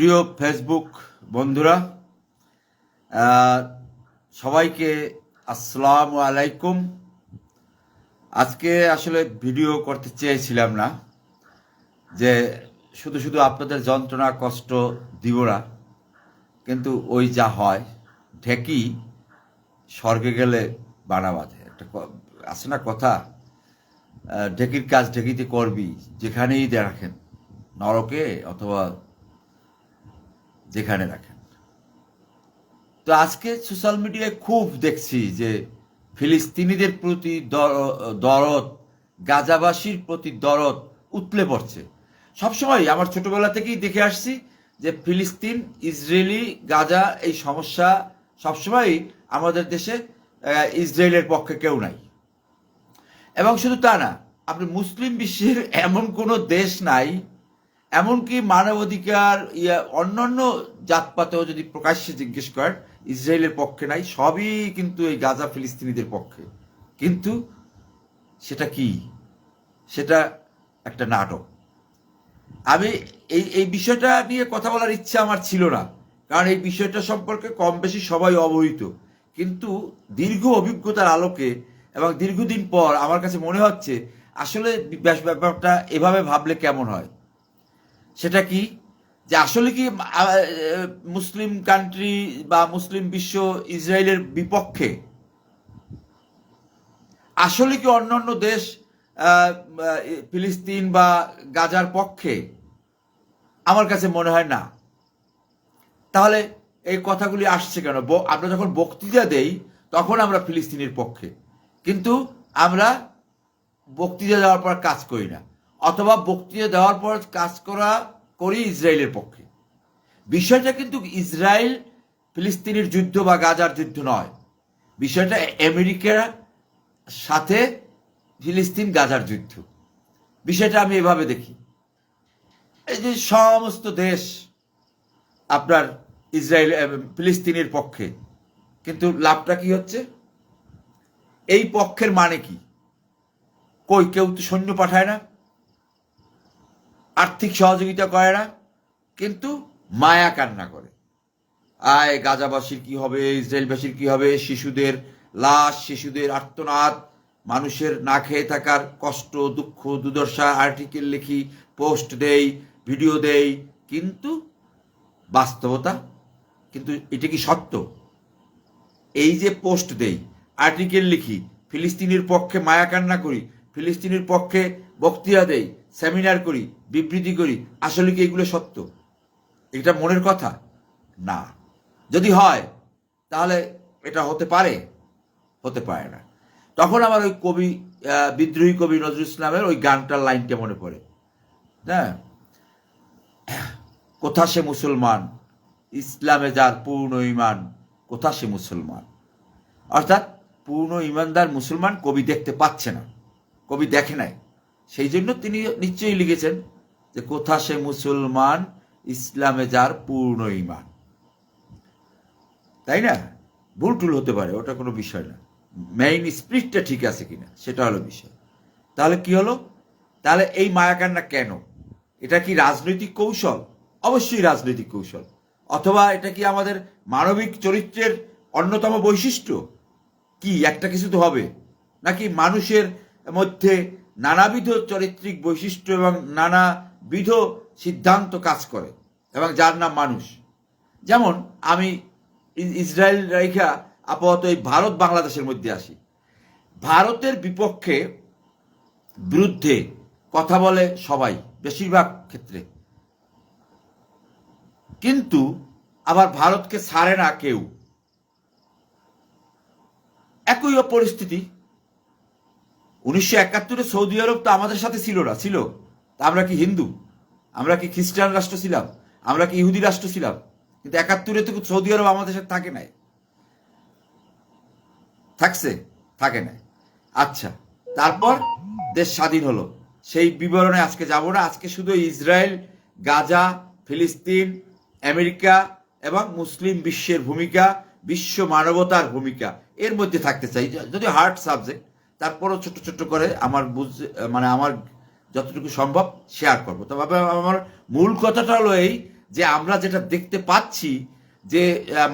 প্রিয় ফেসবুক বন্ধুরা সবাইকে আসসালাম আলাইকুম। আজকে আসলে ভিডিও করতে চেয়েছিলাম না যে শুধু শুধু আপনাদের যন্ত্রণা, কষ্ট দিব না, কিন্তু ওই যা হয়, ঢেকি স্বর্গে গেলে বানা বাঁধে। একটা আছে না কথা? ঢেকির কাজ ঢেকিতে করবি, যেখানেই দেখেন নরকে অথবা যেখানে রাখেন। তো আজকে সোশ্যাল মিডিয়ায় খুব দেখছি যে ফিলিস্তিনিদের প্রতি দর- দরদ, গাজাবাসীর প্রতি দরদ উতলে পড়ছে। সবসময় আমার ছোটবেলা থেকেই দেখে আসছি যে ফিলিস্তিন, ইসরায়েলি, গাজা এই সমস্যা সবসময় আমাদের দেশে ইসরায়েলের পক্ষে কেউ নাই। এবং শুধু তা না, আপনি মুসলিম বিশ্বের এমন কোনো দেশ নাই এমনকি মানবাধিকার, ইয়া, অন্যান্য জাতপাতেও যদি প্রকাশ্যে জিজ্ঞেস করেন, ইসরায়েলের পক্ষে নাই, সবই কিন্তু এই গাজা ফিলিস্তিনিদের পক্ষে। কিন্তু সেটা কি? সেটা একটা নাটক। আমি এই এই বিষয়টা নিয়ে কথা বলার ইচ্ছা আমার ছিল না, কারণ এই বিষয়টা সম্পর্কে কম বেশি সবাই অবহিত। কিন্তু দীর্ঘ অভিজ্ঞতার আলোকে এবং দীর্ঘদিন পর আমার কাছে মনে হচ্ছে, আসলে ব্যাপারটা এভাবে ভাবলে কেমন হয়? সেটা কি? যে আসলে কি মুসলিম কান্ট্রি বা মুসলিম বিশ্ব ইসরায়েলের বিপক্ষে? আসলে কি অন্যান্য দেশ ফিলিস্তিন বা গাজার পক্ষে? আমার কাছে মনে হয় না। তাহলে এই কথাগুলি আসছে কেন? আমরা যখন বক্তৃতা দেই, তখন আমরা ফিলিস্তিনের পক্ষে। কিন্তু আমরা বক্তৃতা দেওয়ার পর কাজ করি না। অথবা বক্তৃতা দেওয়ার পর কাজ করা করি ইসরায়েলের পক্ষে। বিষয়টা কিন্তু ইসরায়েল ফিলিস্তিনের যুদ্ধ বা গাজার যুদ্ধ নয়। বিষয়টা আমেরিকার সাথে ফিলিস্তিন, গাজার যুদ্ধ। বিষয়টা আমি এভাবে দেখি। এই যে সমস্ত দেশ আপনার ইসরায়েল ফিলিস্তিনের পক্ষে, কিন্তু লাভটা কি হচ্ছে? এই পক্ষের মানে কি? কই, কেউ তো সৈন্য পাঠায় না। আর্থিক সহযোগিতা করে না, কিন্তু মায়া কান্না করে। আয় গাজাবাসীর কি হবে, ইসরায়েলবাসীর কি হবে? শিশুদের লাশ, শিশুদের আর্তনাদ, মানুষের না খেয়ে থাকার কষ্ট, দুঃখ, দুর্দশা আর্টিকেল লিখি পোস্ট দেই ভিডিও দেই, কিন্তু বাস্তবতা, কিন্তু এটা কি সত্য? এই যে পোস্ট দেই আর্টিকেল লিখি, ফিলিস্তিনির পক্ষে মায়া কান্না করি, ফিলিস্তিনির পক্ষে বক্তৃতা দেই সেমিনার করি, বিবৃতি করি, আসলে কি এগুলো সত্য? এটা মনের কথা? না। যদি হয়, তাহলে এটা হতে পারে? হতে পারে না। তখন আমার ওই কবি বিদ্রোহী কবি নজরুল ইসলামের ওই গানটার লাইনটা মনে পড়ে। হ্যাঁ? কোথা সে মুসলমান? ইসলামে যার পূর্ণ ইমান কোথা সে মুসলমান? অর্থাৎ পূর্ণ ইমানদার মুসলমান কবি দেখতে পাচ্ছে না। কবি দেখে নাই। সেই জন্য তিনি নিশ্চয়ই লিখেছেন যে কোথা সে মুসলমান ইসলামে যার পূর্ণ ইমান তাই না? ভুল টুল হতে পারে, ওটা কোনো বিষয় না। মেইন স্পিরিটটা ঠিক আছে কিনা, সেটা হলো বিষয়। তাহলে কি হলো? তাহলে এই মায়াকান্না কেন? এটা কি রাজনৈতিক কৌশল? অবশ্যই রাজনৈতিক কৌশল। অথবা এটা কি আমাদের মানবিক চরিত্রের অন্যতম বৈশিষ্ট্য? কি, একটা কিছু তো হবে। নাকি মানুষের মধ্যে নানাবিধ চরিত্রিক বৈশিষ্ট্য এবং নানাবিধ সিদ্ধান্ত কাজ করে এবং যার নাম মানুষ। যেমন, আমি ইসরায়েল রেখা আপাতত এই ভারত বাংলাদেশের মধ্যে আসি। ভারতের বিপক্ষে বিরুদ্ধে কথা বলে সবাই, বেশিরভাগ ক্ষেত্রে। কিন্তু আবার ভারতকে ছাড়ে না কেউ। একই পরিস্থিতি উনিশশো একাত্তরে সৌদি আরব তো আমাদের সাথে ছিল না, ছিল। তা আমরা কি হিন্দু? আমরা কি খ্রিস্টান রাষ্ট্র ছিলাম? আমরা কি ইহুদি রাষ্ট্র ছিলাম? কিন্তু একাত্তরে তো সৌদি আরব আমাদের সাথে থাকে নাই। থাকছে, থাকে নাই। আচ্ছা তারপর দেশ স্বাধীন হলো। সেই বিবরণে আজকে যাব না। আজকে শুধু ইসরায়েল, গাজা, ফিলিস্তিন, আমেরিকা এবং মুসলিম বিশ্বের ভূমিকা, বিশ্ব মানবতার ভূমিকা। এর মধ্যে থাকতে চাই। যদি হার্ড সাবজেক্ট তারপরও ছোট ছোট করে আমার বুঝ মানে আমার যতটুকু সম্ভব শেয়ার করব। তবে আমার মূল কথাটা হলো এই যে আমরা যেটা দেখতে পাচ্ছি যে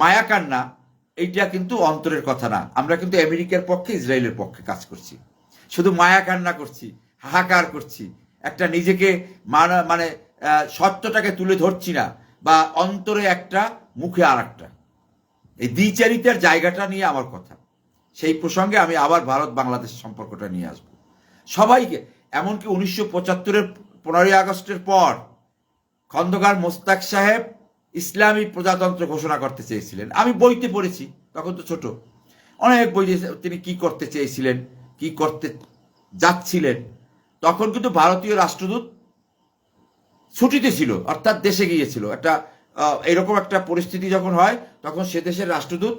মায়াকান্না মায়া এইটা কিন্তু অন্তরের কথা না। আমরা কিন্তু আমেরিকার পক্ষে, ইসরায়েলের পক্ষে কাজ করছি। শুধু মায়া কান্না করছি, হাহাকার করছি। একটা নিজেকে মানা সত্যটাকে তুলে ধরছি না, বা অন্তরে একটা, মুখে আর একটা এই দ্বিচারিতার জায়গাটা নিয়ে আমার কথা। সেই প্রসঙ্গে আমি আবার ভারত বাংলাদেশ সম্পর্কটা নিয়ে আসব। সবাইকে, এমনকি উনিশশো পঁচাত্তরের পনেরোই আগস্টের পর খন্দকার মোস্তাক সাহেব ইসলামী প্রজাতন্ত্র ঘোষণা করতে চেয়েছিলেন। আমি বইতে পড়েছি, তখন তো ছোট। অনেক বই তিনি কি করতে চেয়েছিলেন, কি করতে যাচ্ছিলেন। তখন কিন্তু ভারতীয় রাষ্ট্রদূত ছুটিতে ছিল, অর্থাৎ দেশে গিয়েছিল। একটা এরকম একটা পরিস্থিতি যখন হয়, তখন সে দেশের রাষ্ট্রদূত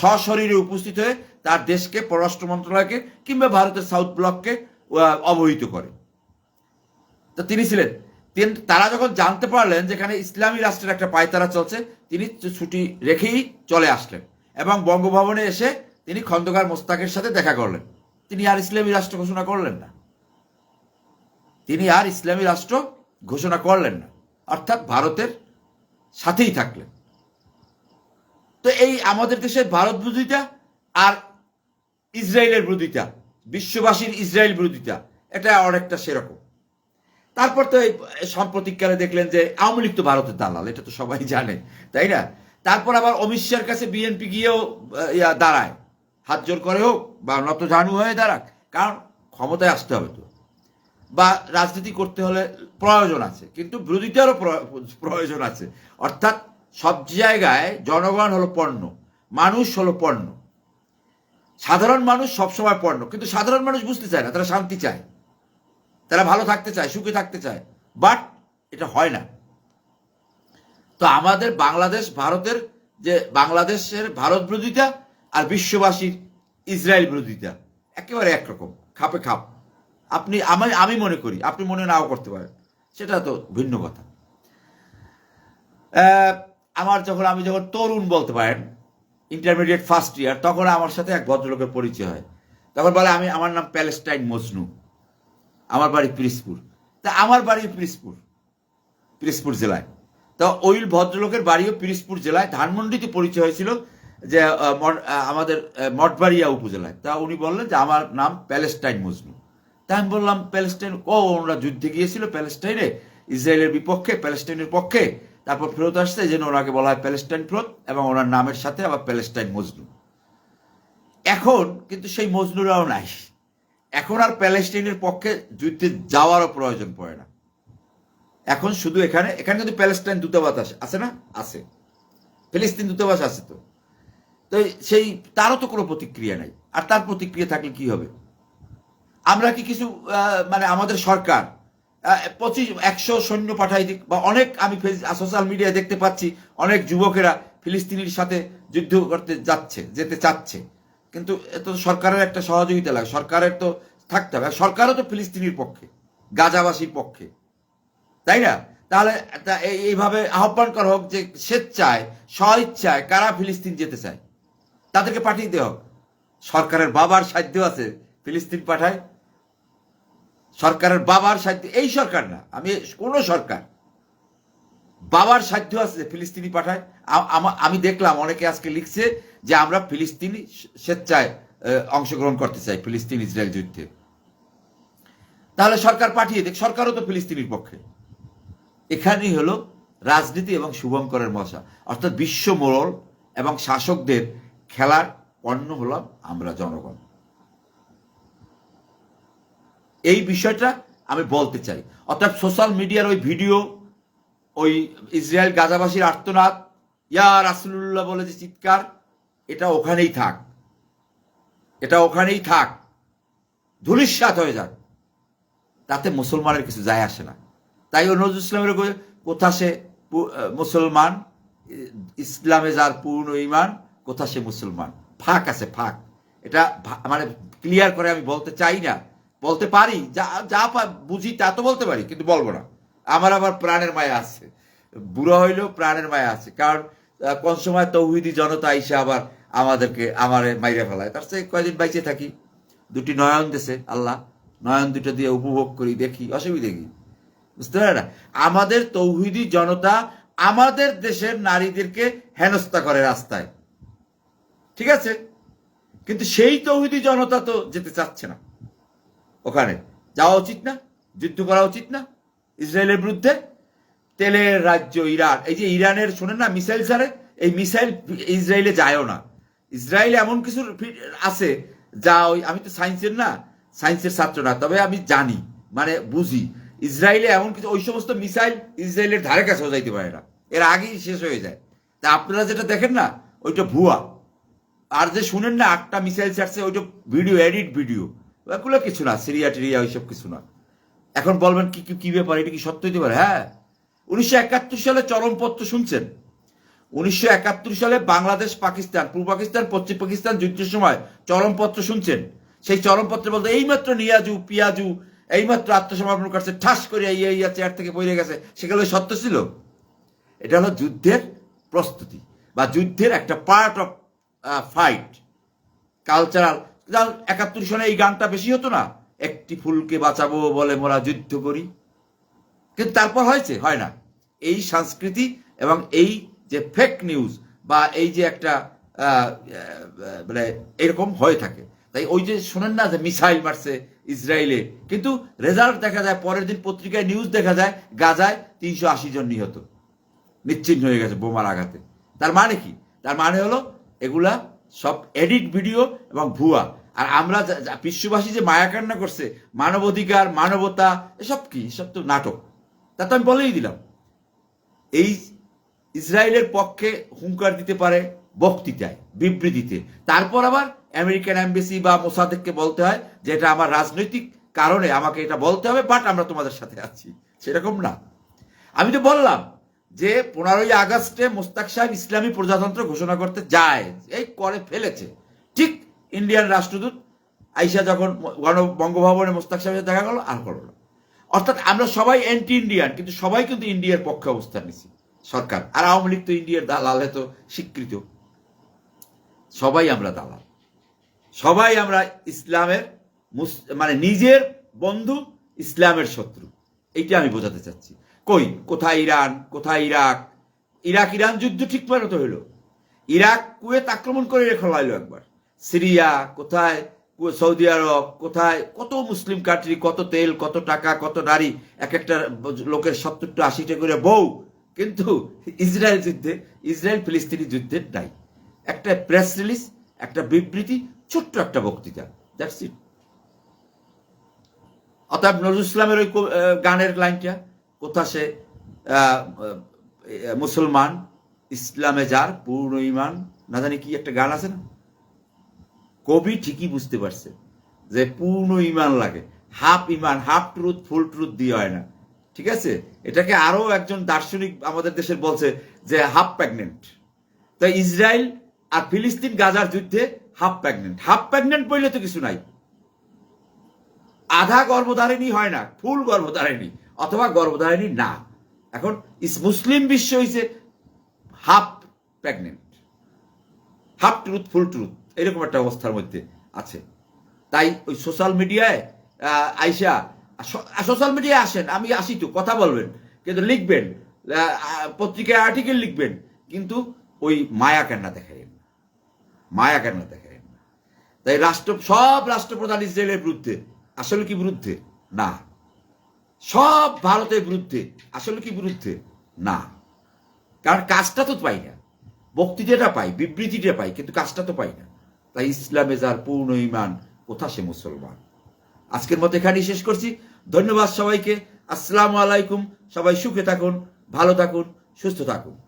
সশরীরে উপস্থিত হয়ে তার দেশকে, পররাষ্ট্র মন্ত্রণালয়কে কিংবা ভারতের সাউথ ব্লককে অবহিত করে। তো তিনি ছিলেন। তারা যখন জানতে পারলেন যেখানে ইসলামী রাষ্ট্রের একটা পায়তারা চলছে, তিনি ছুটি রেখেই চলে আসলেন এবং বঙ্গভবনে এসে তিনি খন্দকার মোস্তাকের সাথে দেখা করলেন। তিনি আর ইসলামী রাষ্ট্র ঘোষণা করলেন না। তিনি আর ইসলামী রাষ্ট্র ঘোষণা করলেন না। অর্থাৎ ভারতের সাথেই থাকলেন। তো এই আমাদের দেশের ভারত বিরোধিতা আর ইসরায়েলের বিরোধিতা, বিশ্ববাসীর ইসরায়েল বিরোধিতা, এটা অনেকটা সেরকম। তারপর তো সাম্প্রতিককালে দেখলেন যে আওয়ামী লীগ তো ভারতের দালাল, এটা তো সবাই জানে, তাই না? তারপর আবার অমিত শাহর কাছে বিএনপি গিয়েও ইয়া, দাঁড়ায়। হাত জোর করে হোক, বা নত ঝানু হয়ে দাঁড়াক, কারণ ক্ষমতায় আসতে হবে তো। বা রাজনীতি করতে হলে প্রয়োজন আছে, কিন্তু বিরোধিতারও প্রয়োজন আছে। অর্থাৎ সব জায়গায় জনগণ হলো পণ্য, মানুষ হলো পণ্য। সাধারণ মানুষ সবসময় পণ্য কিন্তু সাধারণ মানুষ বুঝতে চায় না, তারা শান্তি চায়। তারা ভালো থাকতে চায়, সুখে থাকতে চায় বাট এটা হয় না। তো আমাদের বাংলাদেশ, ভারতের যে, বাংলাদেশের ভারত বিরোধিতা আর বিশ্ববাসীর ইসরায়েল বিরোধিতা, একেবারে একরকম, খাপে খাপ। আপনি, আমি আমি মনে করি, আপনি মনে নাও করতে পারেন, সেটা তো ভিন্ন কথা। আমার যখন, আমি যখন তরুণ বলতে পারেন ইন্টারমিডিয়েট ফার্স্ট ইয়ার তখন আমার সাথে এক ভদ্রলোকের পরিচয় হয়। তখন বলে, আমি, আমার নাম প্যালেস্টাইন মজনু। আমার বাড়ি পিরিসপুর। তা আমার বাড়ি পিরিসপুর পিরিসপুর জেলায়। তো ওই ভদ্রলোকের বাড়িও পিরিসপুর জেলায়। ধানমন্ডিতে পরিচয় হয়েছিল যে আমাদের মঠবাড়িয়া উপজেলায়। তা উনি বললেন যে, আমার নাম প্যালেস্টাইন মজনু। তা আমি বললাম, প্যালেস্টাইন, ও, ওনারা যুদ্ধে গিয়েছিল প্যালেস্টাইনে, ইসরায়েলের বিপক্ষে, প্যালেস্টাইনের পক্ষে। তারপর ফেরত আসছে জন্য ওনাকে বলা হয় প্যালেস্টাইন ফেরত এবং ওনার নামের সাথে আবার প্যালেস্টাইন মজনু। এখন কিন্তু সেই মজনুরাও নাই। এখন আর প্যালেস্টাইনের পক্ষে যুদ্ধে যাওয়ারও প্রয়োজন পড়ে না। এখন শুধু এখানে এখানে কিন্তু প্যালেস্টাইন দূতাবাস আছে আছে না? আছে। ফিলিস্তিন দূতাবাস আছে তো। তো সেই, তারও তো কোনো প্রতিক্রিয়া নাই। আর তার প্রতিক্রিয়া থাকলে কি হবে? আমরা কি কিছু মানে আমাদের সরকার পঁচিশ, একশো সৈন্য পাঠাই দিক বা অনেক আমি সোশ্যাল মিডিয়ায় দেখতে পাচ্ছি, অনেক যুবকেরা ফিলিস্তিনির সাথে যুদ্ধ করতে যাচ্ছে, যেতে চাচ্ছে। কিন্তু এ তো সরকারের একটা সহযোগিতা লাগে, সরকারের তো থাকতে হবে। সরকারও তো ফিলিস্তিনির পক্ষে, গাজাবাসীর পক্ষে। তাই না? তাহলে এইভাবে আহ্বান করা হোক যে স্বেচ্ছায়, স্বইচ্ছায় কারা ফিলিস্তিন যেতে চায়? তাদেরকে পাঠিয়ে দেওয়া হোক। সরকারের বাবার সাধ্য আছে ফিলিস্তিন পাঠায়। সরকারের বাবার সাধ্য, এই সরকার না, আমি কোন সরকার। বাবার সাধ্য আছে ফিলিস্তিনি পাঠায়। আমা- আমি দেখলাম, অনেকে আজকে লিখছে যে আমরা ফিলিস্তিনি স্বেচ্ছায় অংশগ্রহণ করতে চাই ফিলিস্তিন ইসরায়েল যুদ্ধে। তাহলে সরকার পাঠিয়ে দেখ সরকারও তো ফিলিস্তিনির পক্ষে। এখানেই হলো রাজনীতি এবং শুভঙ্করের মশা। অর্থাৎ বিশ্ব মোড়ল এবং শাসকদের খেলার পণ্য হলাম আমরা জনগণ। এই বিষয়টা আমি বলতে চাই। অর্থাৎ সোশ্যাল মিডিয়ার ওই ভিডিও, ওই ইসরায়েল গাজাবাসীর আর্তনাদ, ইয়া রাসুল্লাহ বলে যে চিৎকার, এটা ওখানেই থাক। এটা ওখানেই থাক। ধুলিস্বাত হয়ে যাক। তাতে মুসলমানের কিছু যায় আসে না। তাই ও নজরুল ইসলামের কোথা সে মুসলমান, ইসলামে যার পূর্ণ ইমান কোথা সে মুসলমান। ফাঁক আছে, ফাঁক। এটা মানে ক্লিয়ার করে আমি বলতে চাই না। বলতে পারি, যা যা বুঝি তা তো বলতে পারি, কিন্তু বলব না। আমার আবার প্রাণের মায়া আছে। বুড়ো হইলেও প্রাণের মায়া আছে। কারণ কোন সময় তৌহিদি জনতা এসে আবার আমাদেরকে, আমারে মাইরে ফেলায়। তার চেয়ে কয়দিন বাইচে থাকি। দুটি নয়ন দেশে আল্লাহ। নয়ন দুটো দিয়ে উপভোগ করি, দেখি, অসুবিধে কি? বুঝতে পারে না? আমাদের তৌহিদি জনতা আমাদের দেশের নারীদেরকে হেনস্থা করে রাস্তায়। ঠিক আছে? কিন্তু সেই তৌহিদি জনতা তো যেতে চাচ্ছে না। ওখানে। যাওয়া উচিত না, যুদ্ধ করা উচিত না। ইসরায়েলের বিরুদ্ধে তেলের রাজ্য ইরান। এই যে ইরানের, শোনেন না, মিসাইল ছাড়ে এই মিসাইল ইসরায়েলে যায়ও না। ইসরায়েলে এমন কিছু আছে যা ওই, আমি তো সায়েন্সের না, সায়েন্সের ছাত্র না, তবে আমি জানি মানে বুঝি। ইসরায়েলে এমন কিছু, ওই সমস্ত মিসাইল ইসরায়েলের ধারে কাছেও যাইতে পারে না। এর আগেই শেষ হয়ে যায়। তা আপনারা যেটা দেখেন না, ওইটা ভুয়া। আর যে শুনেন না, আটটা মিসাইল ছাড়ছে, ওইটা ভিডিও, এডিট ভিডিও। ওগুলো কিছু না, সিরিয়া টিরিয়া ওইসব কিছু না। এখন বলবেন কি, কি- ব্যাপার, এটা কি সত্য হতে পারে? হ্যাঁ। উনিশশো একাত্তর সালে চরমপত্র শুনছেন। উনিশশো একাত্তর সালে বাংলাদেশ, পাকিস্তান, পূর্ব পাকিস্তান, পশ্চিম পাকিস্তান যুদ্ধের সময় চরমপত্র শুনছেন। সেই চরমপত্র বলতে এইমাত্র নিয়াজু, পিয়াজু, এইমাত্র আত্মসমর্পণ করছে, ঠাস করে এই এই চেয়ার থেকে পড়ে গেছে। সেগুলো সত্য ছিল? এটা হলো যুদ্ধের প্রস্তুতি বা যুদ্ধের একটা পার্ট অফ ফাইট কালচারাল একাত্তর সনে এই গানটা বেশি হতো না? একটি ফুলকে বাঁচাবো বলে মোরা যুদ্ধ করি। কিন্তু তারপর হয়েছে, হয় না। এই সংস্কৃতি এবং এই যে ফেক নিউজ বা এই যে একটা মানে এরকম হয়ে থাকে। তাই ওই যে শোনেন না যে মিসাইল মারছে ইসরায়েলে? কিন্তু রেজাল্ট দেখা যায়, পরের দিন পত্রিকায় নিউজ দেখা যায়, গাজায় তিনশো আশি জন নিহত। নিশ্চিহ্ন হয়ে গেছে বোমার আঘাতে। তার মানে কি? তার মানে হলো, এগুলা সব এডিট ভিডিও এবং ভুয়া। আর আমরা বিশ্ববাসী যে মায়াকান্না করছে, মানবাধিকার, মানবতা, এসব কি? এসব তো নাটক। তা তো আমি বলেই দিলাম। এই ইসরায়েলের পক্ষে হুঙ্কার দিতে পারে বক্তৃতায়, বিবৃতিতে। তারপর আবার আমেরিকান এমবেসি বা মোসাদেককে বলতে হয় যে এটা আমার রাজনৈতিক কারণে আমাকে এটা বলতে হবে, বাট আমরা তোমাদের সাথে আছি। সেরকম না। আমি তো বললাম যে পনেরোই আগস্টে মোস্তাক সাহেব ইসলামী প্রজাতন্ত্র ঘোষণা করতে যায়, এই করে ফেলেছে। ঠিক ইন্ডিয়ান রাষ্ট্রদূত আইসা যখন গণ বঙ্গভবনে মোস্তাক সাহেবের দেখা গেল আর করল অর্থাৎ আমরা সবাই অ্যান্টি ইন্ডিয়ান কিন্তু সবাই কিন্তু ইন্ডিয়ার পক্ষে অবস্থান নিছি সরকার। আর আওয়ামী লীগ তো ইন্ডিয়ার দালালে তো স্বীকৃত। সবাই আমরা দালাল। সবাই আমরা ইসলামের মানে নিজের বন্ধু, ইসলামের শত্রু। এইটা আমি বোঝাতে চাচ্ছি। কই? কোথায় ইরান? কোথায় ইরাক? ইরাক, ইরান যুদ্ধ ঠিক মতো হইল। ইরাক, কুয়েত আক্রমণ করে রেখে লাইলো একবার। সিরিয়া, কোথায়? সৌদি আরব, কোথায়? কত মুসলিম কান্ট্রি কত তেল, কত টাকা, কত নারী এক একটা লোকের সত্তরটা আশিটা করে বউ। কিন্তু ইসরায়েল যুদ্ধে, ইসরায়েল ফিলিস্তিনি যুদ্ধের নাই। একটা প্রেস রিলিজ একটা বিবৃতি, ছোট্ট একটা বক্তৃতা। দ্যাটস ইট অতএব নজরুল ইসলামের ওই গানের লাইনটা কোথা সে মুসলমান, ইসলামে যার পূর্ণ ইমান না জানি কি একটা গান আছে না? কবি ঠিকই বুঝতে পারছে যে পূর্ণ ইমান লাগে। হাফ ইমান হাফ ট্রুথ, ফুল ট্রুথ দিয়ে হয় না। ঠিক আছে? এটাকে আরও একজন দার্শনিক আমাদের দেশের বলছে যে হাফ প্রেগনেন্ট। তো ইসরায়েল আর ফিলিস্তিন গাজার যুদ্ধে হাফ প্রেগনেন্ট। হাফ প্রেগনেন্ট বললে তো কিছু নাই। আধা গর্ভধারিণী হয় না, ফুল গর্ভধারিণী। অথবা গর্ভধারিণী না। এখন মুসলিম বিশ্ব হইছে half pregnant, half truth, full truth, এরকম একটা অবস্থার মধ্যে আছে। তাই ওই সোশ্যাল মিডিয়ায় আইসা সোশ্যাল মিডিয়ায় আসেন, আমি আসি তো, কথা বলবেন, কিন্তু লিখবেন পত্রিকায় আর্টিকেল লিখবেন, কিন্তু ওই মায়া কেন্না দেখাইন না। মায়া কেন্না দেখাইন না। তাই রাষ্ট্র, সব রাষ্ট্রপ্রধান ইসরায়েলের বিরুদ্ধে, আসলে কি বিরুদ্ধে? না। সব ভারতের বিরুদ্ধে। আসলে কি বিরুদ্ধে? না। কারণ কাজটা তো পাই না। বক্তৃতাটা পাই বিবৃতিটা পাই, কিন্তু কাজটা তো পাই না। তাই ইসলামে যার পূর্ণ ইমান, কোথা সে মুসলমান? আজকের মতো এখানেই শেষ করছি। ধন্যবাদ সবাইকে। আসসালামু আলাইকুম। সবাই সুখে থাকুন, ভালো থাকুন, সুস্থ থাকুন।